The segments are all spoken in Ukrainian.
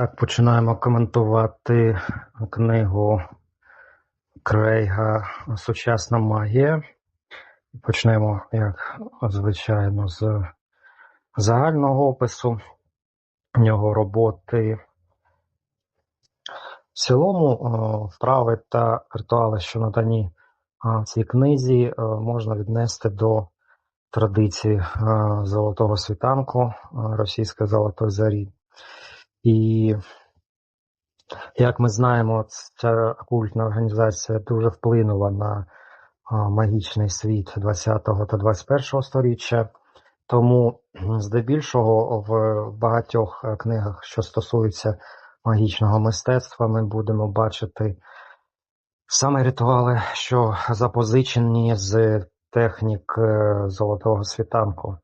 Так, починаємо коментувати книгу Крейга Сучасна магія. Почнемо, як звичайно, з загального опису його роботи. В цілому, е, вправи та ритуали, що надані е, цій книзі, е, можна віднести до традиції Золотого світанку, російської Золотої Зарі. І як ми знаємо, ця окультна організація дуже вплинула на магічний світ 20 та 21 сторіччя. Тому здебільшого в багатьох е, книгах, що стосуються магічного мистецтва, ми будемо бачити саме ритуали, що запозичені з технік е, золотого світанку.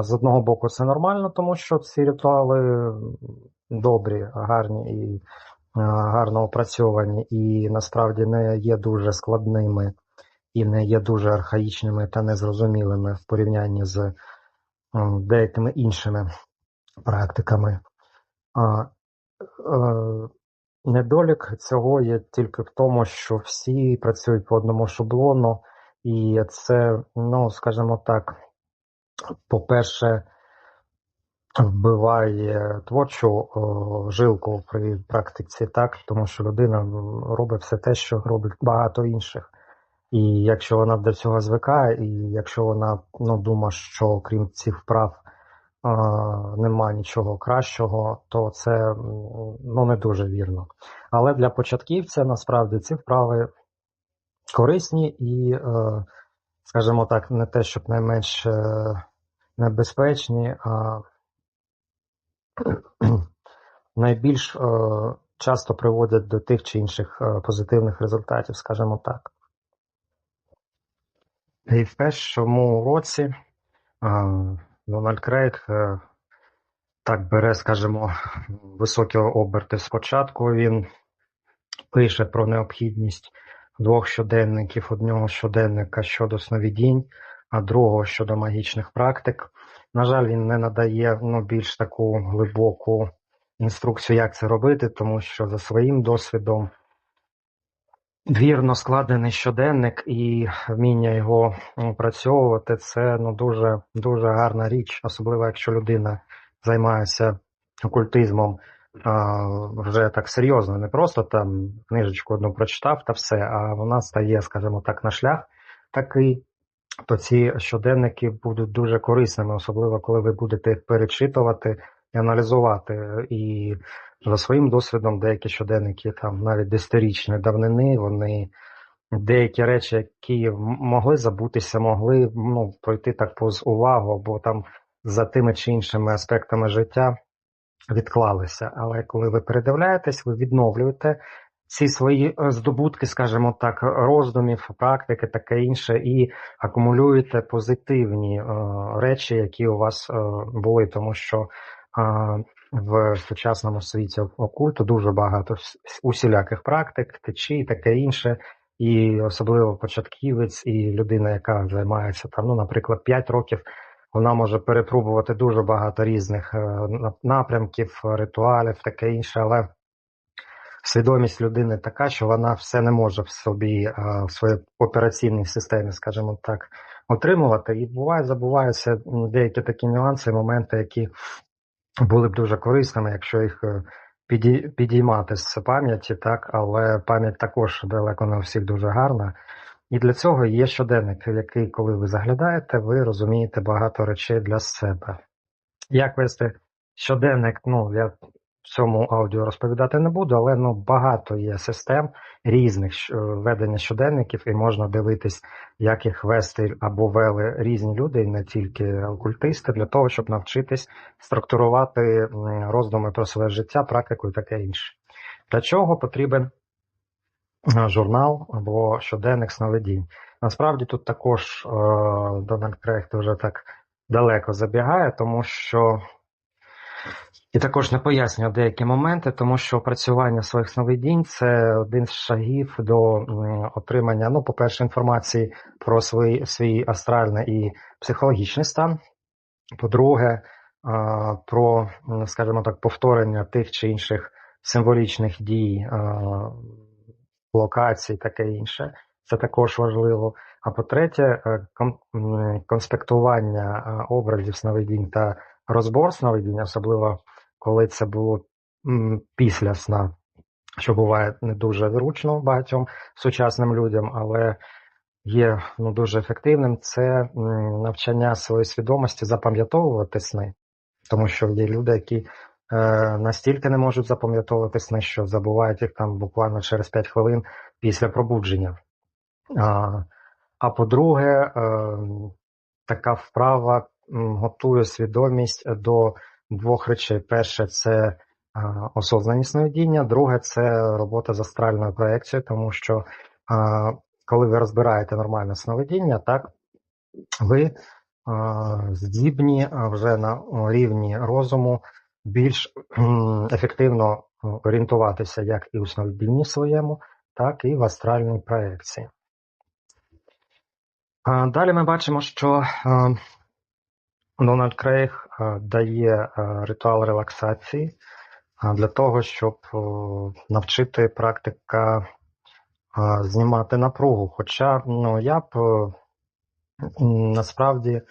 З одного боку, це нормально, тому що ці ритуали добрі, гарні і гарно опрацьовані, і насправді не є дуже складними і не є дуже архаїчними та незрозумілими в порівнянні з деякими іншими практиками. Е, Недолік цього є тільки в тому, що всі працюють по одному шаблону, і це, ну, скажімо так, по-перше, вбиває творчу о, жилку при практиці, так, тому що людина робить все те, що робить багато інших. І якщо вона до цього звикає, і якщо вона ну, думає, що крім цих вправ нема нічого кращого, то це ну, не дуже вірно. Але для початківця насправді ці вправи корисні і, е, скажімо так, не те, щоб найменш е, небезпечні, а найбільш е, часто приводять до тих чи інших е, позитивних результатів, скажімо так. І в першому році е, Дональд Крейг так бере, скажімо, високі оберти спочатку. Він пише про необхідність двох щоденників: одного щоденника щодо сновидінь, а другого щодо магічних практик. На жаль, він не надає ну, більш таку глибоку інструкцію, як це робити, тому що за своїм досвідом вірно складений щоденник і вміння його опрацьовувати це ну, дуже, дуже гарна річ, особливо якщо людина займається окультизмом а, вже так серйозно, не просто там книжечку одну прочитав та все, а вона стає, скажімо так, на шлях такий, то ці щоденники будуть дуже корисними, особливо коли ви будете перечитувати і аналізувати. І за своїм досвідом деякі щоденники, там навіть десятирічної давнини, вони деякі речі, які могли забутися, могли ну, пройти так повз увагу, або там за тими чи іншими аспектами життя відклалися. Але коли ви передивляєтесь, ви відновлюєте ці свої е, здобутки, скажімо так, роздумів, практики, таке інше, і акумулюєте позитивні е, речі, які у вас е, були, тому що в сучасному світі окульту дуже багато усіляких практик, течі і таке інше. І особливо початківець і людина, яка займається там, ну, наприклад, 5 років, вона може перепробувати дуже багато різних напрямків, ритуалів, таке інше, але свідомість людини така, що вона все не може в собі, в своїй операційній системі, скажімо так, отримувати. І буває, забуваються деякі такі нюанси, моменти, які були б дуже корисними, якщо їх е, підіймати з пам'яті, так, але пам'ять також далеко не у всіх дуже гарна. І для цього є щоденник, який, коли ви заглядаєте, ви розумієте багато речей для себе. Як вести щоденник, ну, я в цьому аудіо розповідати не буду, але ну, багато є систем різних е, ведення щоденників, і можна дивитись, як їх вести або вели різні люди, і не тільки окультисти, для того, щоб навчитись структурувати роздуми про своє життя, практику і таке інше. Для чого потрібен е, журнал або щоденник сновидінь? Насправді тут також е, Дональд Крейг дуже так далеко забігає, тому що і також не пояснює деякі моменти, тому що опрацювання своїх сновидінь це один з шагів до отримання, ну, по-перше, інформації про свій, свій астральний і психологічний стан. По-друге, про, скажімо так, повторення тих чи інших символічних дій, локацій, таке інше. Це також важливо. А по-третє, е, конспектування е, образів сновидінь та розбор сновидінь, особливо коли це було після сна, що буває не дуже зручно багатьом сучасним людям, але є ну, дуже ефективним, це навчання своєї свідомості запам'ятовувати сни. Тому що є люди, які е, настільки не можуть запам'ятовувати сни, що забувають їх там буквально через 5 хвилин після пробудження. А, по-друге, е, така вправа готує свідомість до двох речей. Перше це осознані сновидіння, друге це робота з астральною проекцією, тому що коли ви розбираєте нормальне сновидіння, так ви здібні вже на рівні розуму більш ефективно орієнтуватися як і у сновидінні своєму, так і в астральній проекції. Далі ми бачимо, що Дональд Крейг дає ритуал релаксації для того, щоб навчити практика знімати напругу. Хоча ну, я б е, насправді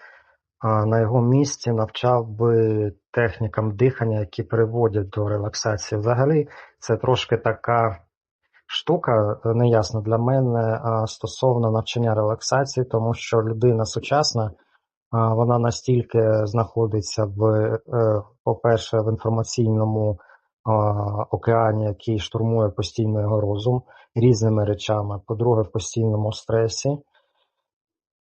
на його місці навчав би технікам дихання, які приводять до релаксації. Взагалі, це трошки така штука е, неясна для мене стосовно навчання релаксації, тому що людина сучасна, вона настільки знаходиться в, е, по-перше, в інформаційному океані, який штурмує постійно його розум різними речами, по-друге, в постійному стресі.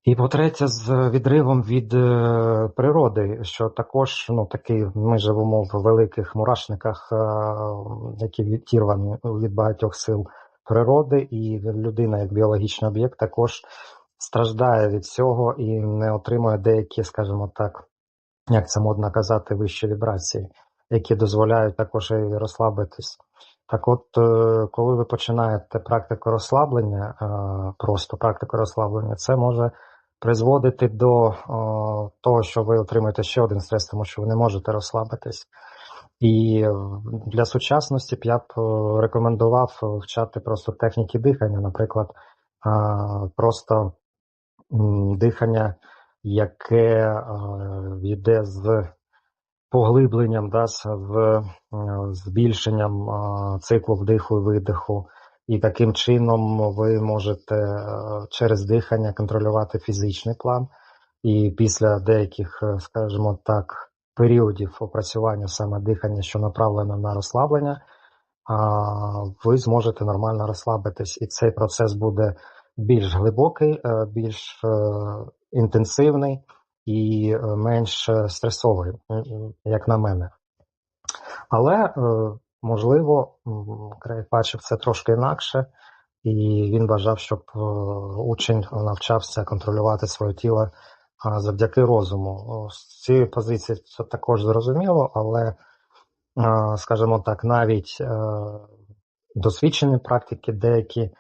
І по-третє, з відривом від е, природи, що також ну, такий, ми живемо в великих мурашниках, е, які відірвані від багатьох сил природи, і людина, як біологічний об'єкт, також страждає від цього і не отримує деякі, скажімо так, як це модно казати, вищі вібрації, які дозволяють також і розслабитись. Так от, е, коли ви починаєте практику розслаблення, е, просто практику розслаблення, це може призводити до того, що ви отримаєте ще один стрес, тому що ви не можете розслабитись. І для сучасності б я б е, рекомендував вчати просто техніки дихання, наприклад, просто дихання, яке йде з поглибленням, да, з збільшенням циклу вдиху і видиху. І таким чином ви можете е, через дихання контролювати фізичний план. І після деяких, е, скажімо так, періодів опрацювання саме дихання, що направлено на розслаблення, ви зможете нормально розслабитись. І цей процес буде більш глибокий, е, більш е, інтенсивний і е, менш стресовий, як на мене. Але, можливо, Крейг бачив це трошки інакше, і він бажав, щоб учень навчався контролювати своє тіло завдяки розуму. З цієї позиції це також зрозуміло, але, скажімо так, навіть досвідчені практики деякі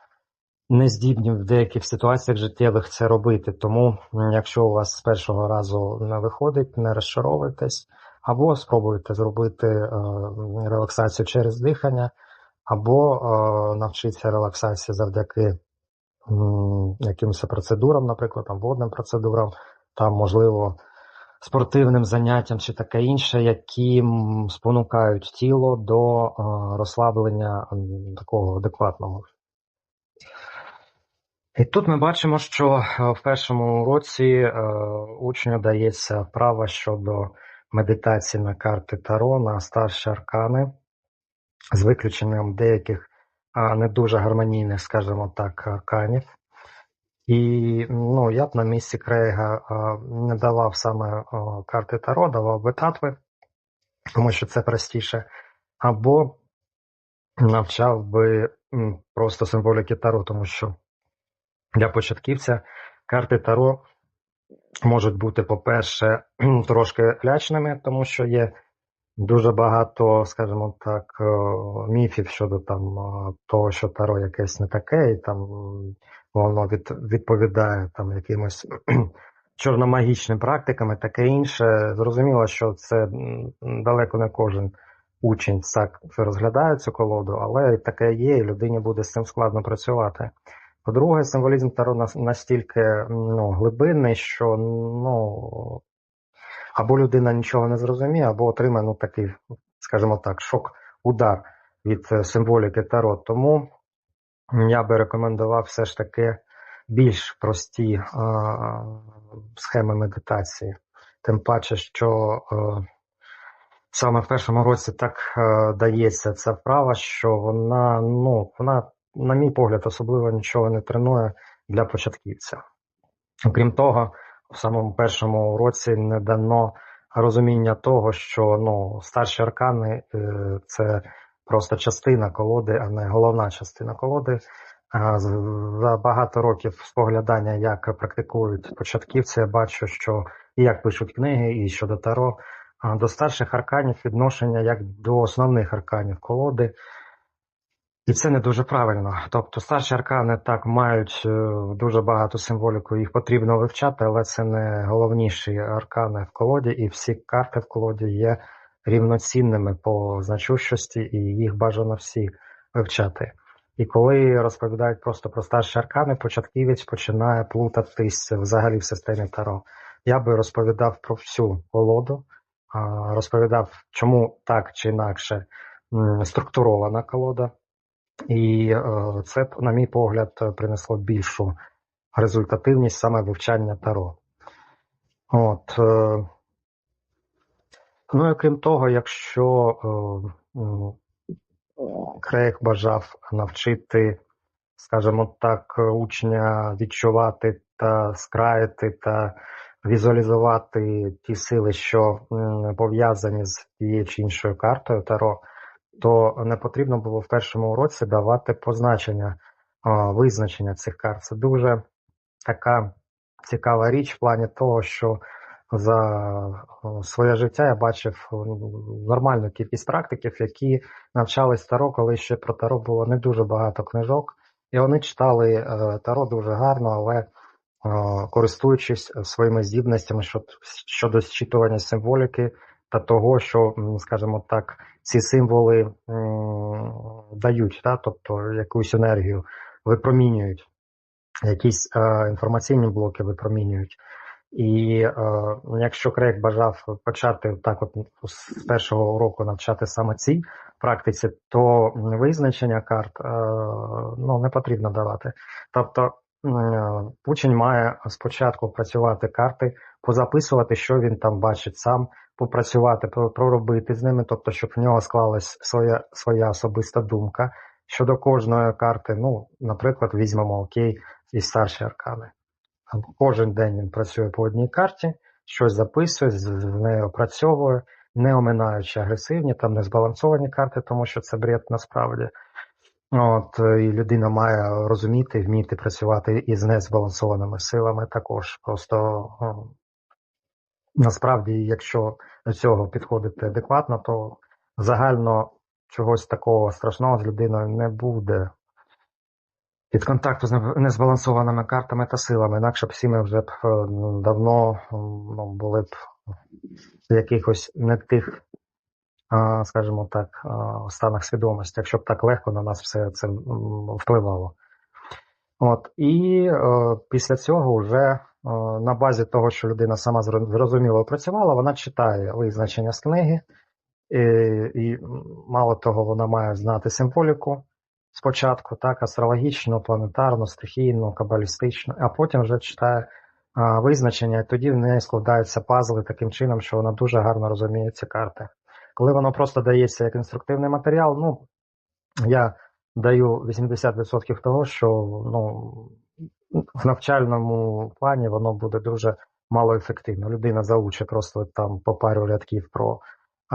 не здібні в деяких ситуаціях життєвих це робити. Тому, якщо у вас з першого разу не виходить, не розчаровуйтесь, або спробуйте зробити е, релаксацію через дихання, або е, навчитися релаксації завдяки м, якимось процедурам, наприклад, там водним процедурам, там, можливо, спортивним заняттям чи таке інше, які спонукають тіло до е, розслаблення такого адекватного. І тут ми бачимо, що е, в першому уроці е, учню дається вправа щодо медитації на карти Таро, на старші аркани, з виключенням деяких не дуже гармонійних, скажімо так, арканів. І ну, я б на місці Крейга не давав саме карти Таро, давав би татви, тому що це простіше. Або навчав би просто символіки Таро, тому що для початківця карти Таро можуть бути, по-перше, трошки лячними, тому що є дуже багато, скажімо так, е, міфів щодо там е, того, що Таро якесь не таке, і там воно від, відповідає там якимось чорномагічними практиками, таке інше. Зрозуміло, що це далеко не кожен учень так розглядає цю колоду, але таке є, і людині буде з цим складно працювати. По-друге, символізм Таро настільки ну, глибинний, що ну, або людина нічого не зрозуміє, або отримає ну, такий, скажімо так, шок, удар від е, символіки Таро. Тому я би рекомендував все ж таки більш прості е, схеми медитації. Тим паче, що е, саме в першому році так е, дається ця вправа, що вона, ну, вона, на мій погляд, особливо нічого не тренує для початківця. Окрім того, в самому першому році не дано розуміння того, що ну, старші аркани е, це просто частина колоди, а не головна частина колоди. За багато років споглядання, як практикують початківці, я бачу, що і як пишуть книги, і щодо таро, до старших арканів відношення як до основних арканів колоди. І це не дуже правильно. Тобто старші аркани так мають е, дуже багато символіку, їх потрібно вивчати, але це не головніші аркани в колоді, і всі карти в колоді є рівноцінними по значущості, і їх бажано всі вивчати. І коли розповідають просто про старші аркани, початківець починає плутатись взагалі в системі Таро. Я би розповідав про всю колоду, розповідав, чому так чи інакше структурована колода. І е, це, на мій погляд, принесло більшу результативність саме вивчання Таро. От, е, ну і крім того, якщо е, Крейг бажав навчити, скажімо так, учня відчувати та скраїти та візуалізувати ті сили, що пов'язані з тією чи іншою картою Таро, то не потрібно було в першому уроці давати позначення, визначення цих карт. Це дуже така цікава річ в плані того, що за своє життя я бачив ну, нормальну кількість практиків, які навчались Таро, коли ще про Таро було не дуже багато книжок, і вони читали е, Таро дуже гарно, але е, користуючись своїми здібностями щодо, щодо зчитування символіки та того, що, скажімо так, ці символи дають, та, тобто якусь енергію випромінюють, якісь е, інформаційні блоки випромінюють. І е, якщо Крейг бажав почати так, от з першого уроку навчати саме цій практиці, то визначення карт е, ну, не потрібно давати. Тобто учень має спочатку працювати карти, позаписувати, що він там бачить сам, попрацювати, про- проробити з ними, тобто, щоб в нього склалась своя, своя особиста думка щодо кожної карти. Ну, наприклад, візьмемо окей і старші аркани. Кожен день він працює по одній карті, щось записує, з нею опрацьовує, не оминаючи агресивні, там не збалансовані карти, тому що це бред насправді. От, е, і людина має розуміти, вміти працювати із незбалансованими силами також. Просто насправді, якщо до цього підходити адекватно, то загально чогось такого страшного з людиною не буде. Від контакту з незбалансованими картами та силами, інакше б всі ми вже б е, давно ну, були б в якихось не тих, скажімо так, а, станах свідомості, якщо б так легко на нас все це впливало. От, і е, після цього вже е, на базі того, що людина сама зрозуміло працювала, вона читає визначення з книги, і, і мало того, вона має знати символіку спочатку, так, астрологічну, планетарну, стихійну, кабалістичну, а потім вже читає а, визначення, і тоді в неї складаються пазли таким чином, що вона дуже гарно розуміє ці карти. Коли воно просто дається як інструктивний матеріал, ну я даю 80% того, що ну, в навчальному плані воно буде дуже малоефективно. Людина заучить просто там по пару рядків про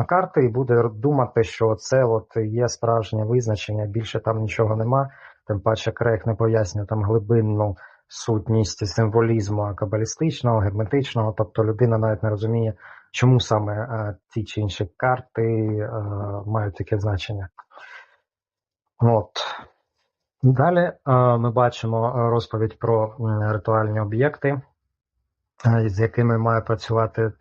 карти і буде думати, що це от є справжнє визначення, більше там нічого нема. Тим паче Крейг не пояснює там глибинну сутність символізму кабалістичного, герметичного. Тобто людина навіть не розуміє, чому саме е, ті чи інші карти е, мають таке значення. От. Далі е, ми бачимо розповідь про ритуальні об'єкти. з якими має працювати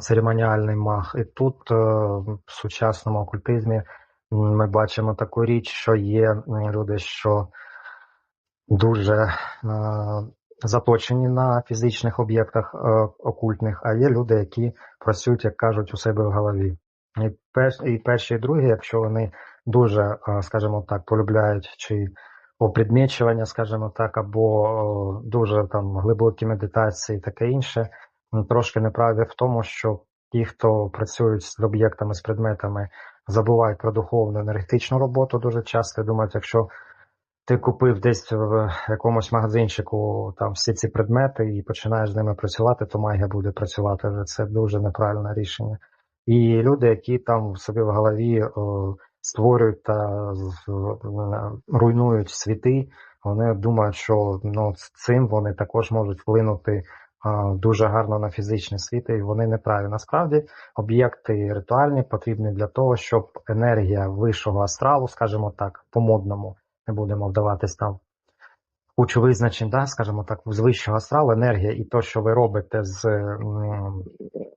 церемоніальний маг. І тут в сучасному окультизмі ми бачимо таку річ, що є люди, що дуже заточені на фізичних об'єктах е, окультних, а є люди, які працюють, як кажуть, у себе в голові. І, перш, і перші, і другі, якщо вони дуже, е, скажімо так, полюбляють чи опредмечування, скажімо так, або е, дуже там глибокі медитації і таке інше, трошки неправі в тому, що ті, хто працюють з об'єктами, з предметами, забувають про духовну енергетичну роботу дуже часто думають, якщо ти купив десь в якомусь магазинчику там всі ці предмети і починаєш з ними працювати, то магія буде працювати. Це дуже неправильне рішення. І люди, які там собі в голові о, створюють та е, руйнують світи, вони думають, що ну, цим вони також можуть вплинути а, дуже гарно на фізичний світ, і вони неправі. Насправді об'єкти ритуальні потрібні для того, щоб енергія вищого астралу, скажімо так, по-модному, не будемо вдаватись там кучу визначень, да, скажімо так, з вищого астралу енергія і то, що ви робите з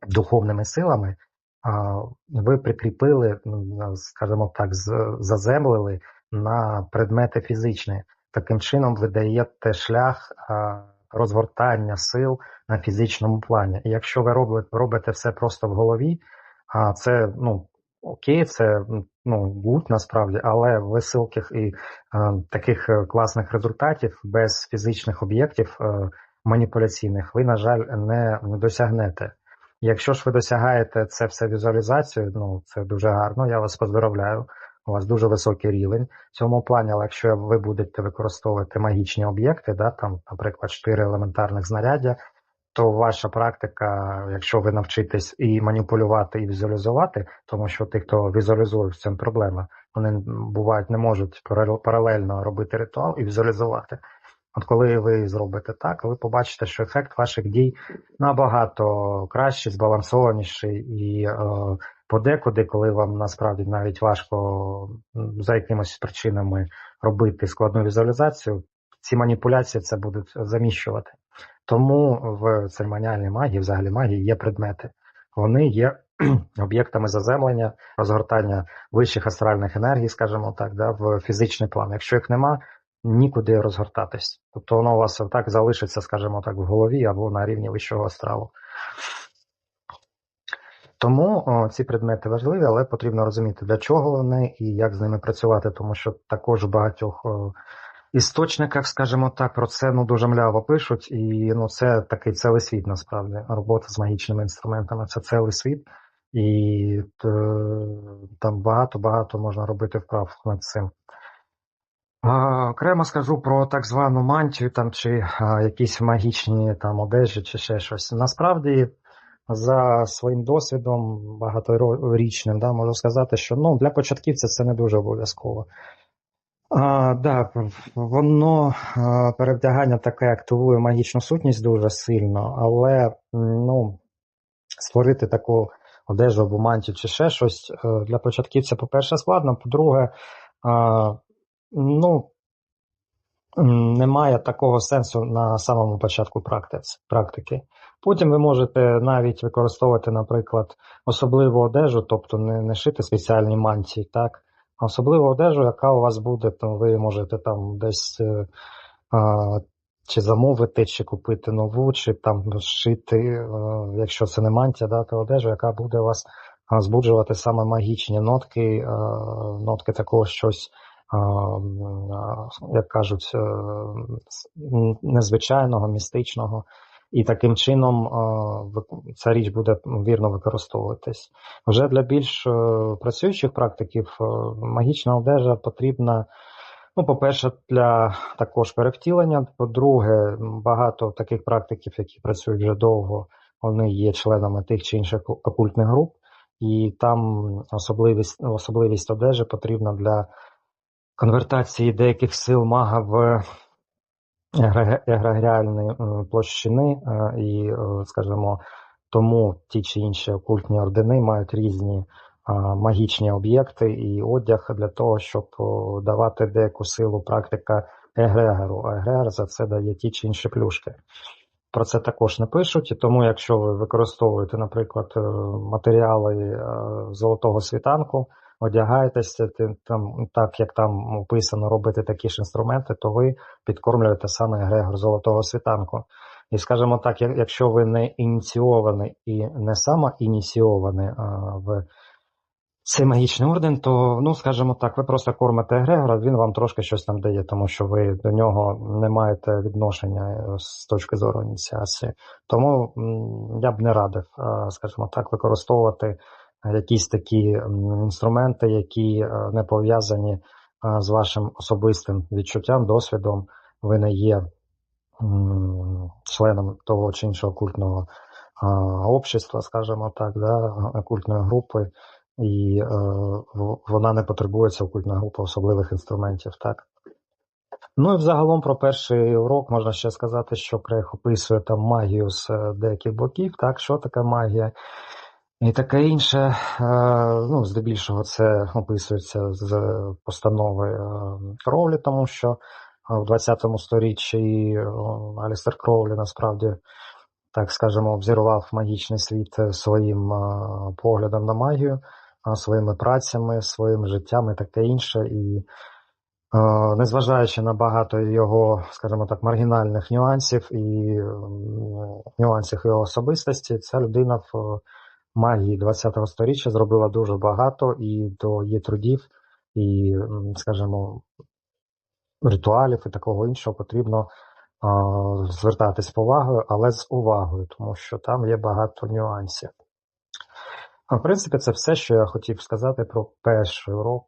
духовними силами, ви прикріпили, скажімо так, заземлили на предмети фізичні. Таким чином ви даєте шлях розгортання сил на фізичному плані. І якщо ви робите, робите все просто в голові, а це ну окей, це ну гуд насправді, але висилких і е, таких е, класних результатів без фізичних об'єктів е, маніпуляційних ви, на жаль, не, не досягнете. Якщо ж ви досягаєте це все візуалізацією, ну це дуже гарно. Я вас поздоровляю. У вас дуже високий рівень в цьому плані, але якщо ви будете використовувати магічні об'єкти, да, там, наприклад, чотири елементарних знаряддя, то ваша практика, якщо ви навчитесь і маніпулювати, і візуалізувати, тому що ті, хто візуалізує в цьому проблема, вони бувають не можуть паралел- паралельно робити ритуал і візуалізувати. От коли ви зробите так, ви побачите, що ефект ваших дій набагато кращий, збалансованіший і е, подекуди, коли вам насправді навіть важко за якимись причинами робити складну візуалізацію, ці маніпуляції це будуть заміщувати. Тому в церемоніальній магії, взагалі магії, є предмети. Вони є об'єктами заземлення, розгортання вищих астральних енергій, скажімо так, да, в фізичний план. Якщо їх нема, нікуди розгортатись. Тобто воно у вас так залишиться, скажімо так, в голові або на рівні вищого астралу. Тому о, ці предмети важливі, але потрібно розуміти, для чого вони і як з ними працювати, тому що також в багатьох о, істочниках, скажімо так, про це ну дуже мляво пишуть, і ну це такий цілий світ насправді. Робота з магічними інструментами це цілий світ, і е, там багато-багато можна робити вправ над цим. Окремо скажу про так звану мантію там чи а, якісь магічні там одежі чи ще щось. Насправді, за своїм досвідом багаторічним, да, можу сказати, що ну, для початківців це не дуже обов'язково. А, да, воно перевдягання таке активує магічну сутність дуже сильно, але ну, створити таку одежу або мантію чи ще щось е, для початківця, по-перше, складно, по-друге, ну, немає такого сенсу на самому початку практики. Потім ви можете навіть використовувати, наприклад, особливу одежу, тобто не, не шити спеціальні мантії, так? А особливу одежу, яка у вас буде, то ви можете там десь е, чи замовити, чи купити нову, чи там зшити, е, якщо це не мантія, да, то одежу, яка буде у вас збуджувати саме магічні нотки, е, нотки такого щось, як кажуть, незвичайного, містичного. І таким чином е, ця річ буде вірно використовуватись. Вже для більш е, працюючих практиків е, магічна одежа потрібна, ну, по-перше, для також перевтілення. По-друге, багато таких практиків, які працюють вже довго, вони є членами тих чи інших окультних груп, і там особливість, особливість одежі потрібна для конвертації деяких сил мага в егреге- е, площини, е, і, е, скажімо, тому ті чи інші окультні ордени мають різні магічні об'єкти і одяг для того, щоб давати деяку силу практика егрегору. А егрегор за це дає ті чи інші плюшки. про це також не пишуть. І тому, якщо ви використовуєте, наприклад, е, матеріали е, золотого світанку, одягаєтеся там, так, як там описано робити такі ж інструменти, то ви підкормлюєте саме егрегор золотого світанку. І скажімо так, якщо ви не ініційовані і не самоініційовані а, в цей магічний орден, то, ну, скажімо так, ви просто кормите егрегора, він вам трошки щось там дає, тому що ви до нього не маєте відношення е, з точки зору ініціації. Тому я б не радив, скажімо так, використовувати якісь такі інструменти, які е, не пов'язані е, з вашим особистим відчуттям, досвідом. Ви не є членом того чи іншого культного общества, скажімо так, да, культної групи, і е, вона не потребує ця культна група особливих інструментів. Так. Ну і взагалом про перший урок можна ще сказати, що Крейг описує там магію з деяких боків, так, що таке магія. І таке інше, е, ну, здебільшого це описується з постанови е, Кроулі, тому що е, в 20-му сторіччі Алістер Кроулі насправді, так скажемо, обзірвав магічний світ своїм поглядом на магію, своїми працями, своїм життям і таке інше. І незважаючи на багато його, скажімо так, маргінальних нюансів і нюансів його особистості, ця людина в магії ХХ століття зробила дуже багато і до її трудів, і, скажімо, ритуалів і такого іншого потрібно звертатись з повагою, але з увагою, тому що там є багато нюансів. В принципі, це все, що я хотів сказати про перший урок,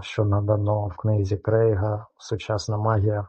що надано в книзі Крейга Сучасна магія